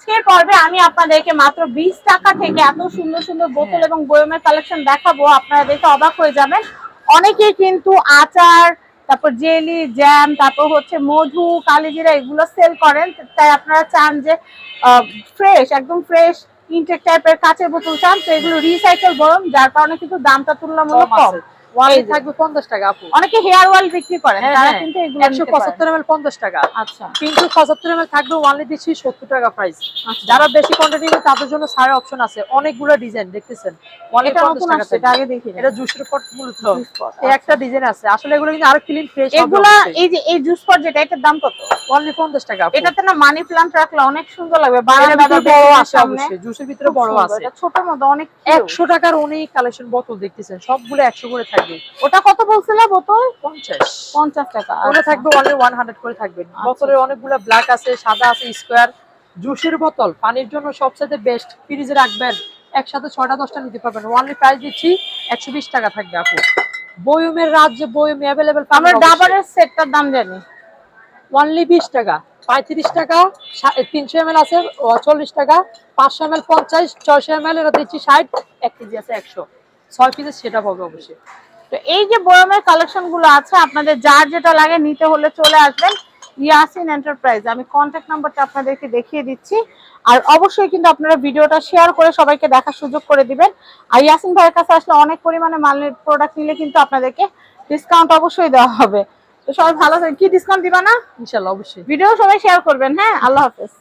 আজকের পর্বে আমি আপনাদেরকে মাত্র বিশ টাকা থেকে এত সুন্দর সুন্দর বোতল হ্যাঁ। এবং বয়মের কালেকশন দেখাবো। আপনারা দেখে অবাক হয়ে যাবেন। অনেকেই কিন্তু আচার তারপর জেলি জ্যাম তারপর হচ্ছে মধু কালিজিরা এগুলো সেল করেন। তাই আপনারা চান যে ফ্রেশ একদম ফ্রেশ ইনটেক টাইপের কাঁচের বোতল চান তো এগুলো রিসাইকেল বয়ম যার কারণে কিন্তু দামটা তুলনামূলক কম কম। আছে। ওয়ালে থাকবে পঞ্চাশ টাকা আপু। অনেকে হেয়ার অয়েল বিক্রি করেন হ্যাঁ, তারা হ্যাঁ। কিন্তু এগুলো টাকা। আচ্ছা। থাকবে দিচ্ছি টাকা প্রাইস আচ্ছা। যারা বেশি কোয়ান্টিটি নেবে তাদের জন্য সারের অপশন আছে। অনেকগুলো ডিজাইন দেখতেছেন? এটা নতুন আসছে এটা আগে দেখি এটা জুসের পট মূলত। এই একটা ডিজাইন আছে। আসলে এগুলো কিন্তু আরও ক্লিন ফ্রেশ এগুলা এই যে এই জুস পট যেটা এটার দাম কত? টাকা এটাতে না মানি প্লান্ট রাখলে অনেক সুন্দর লাগবে। এটার বারান্দা বড় আছে অবশ্যই। জুসের ভিতরে বড় সুন্দর। আছে। এটা ছোটর মধ্যে অনেক cute। একশো টাকার অনেক কালেকশন বোতল দেখতেছেন। সবগুলো একশো করে থাকবে ওটা কত বলছিলে বোতল? পঞ্চাশ। পঞ্চাশ টাকা। ওটা আচ্ছা। থাকবে অনলি ওয়ান হান্ড্রেড করে থাকবে। বোতলের অনেকগুলো ব্ল্যাক আছে সাদা আছে স্কোয়ার জুসের বোতল পানির জন্য সবচেয়ে বেস্ট ফ্রিজে রাখবেন একসাথে ছয়টা দশটা নিতে পারবেন। ওয়ানলি প্রাইস দিচ্ছি একশো বিশ টাকা থাকবে আপু। বয়মের রাজ্যে বয়ম অ্যাভেলেবেল আমরা ডাবরের সেটটার দাম জানি। ওয়ানলি বিশ টাকা। পঁয়ত্রিশ টাকা তিনশো এম আছে চল্লিশ টাকা। পাঁচশো এম এল পঞ্চাশ ছয়শো এম এল এটা দিচ্ছি ষাট। এক কেজি আছে একশো। ছয় পিসের সেটা পাবে অবশ্যই। তো এই যে বয়মের কালেকশনগুলো আছে আপনাদের যার যেটা লাগে নিতে হলে চলে আসবেন। ইয়াসিন এন্টারপ্রাইজ আমি কন্ট্যাক্ট নাম্বারটা আপনাদেরকে দেখিয়ে দিচ্ছি। আর অবশ্যই কিন্তু আপনারা ভিডিওটা শেয়ার করে সবাইকে দেখার সুযোগ করে দিবেন। আর ইয়াসিন ভাইয়ের কাছে আসলে অনেক পরিমাণে মালের প্রোডাক্ট নিলে কিন্তু আপনাদেরকে ডিসকাউন্ট অবশ্যই দেওয়া হবে। তো সবাই ভালো কি ডিসকাউন্ট দিবা না? ইনশাল্লাহ অবশ্যই। ভিডিও সবাই শেয়ার করবেন হ্যাঁ? আল্লাহ হাফেজ।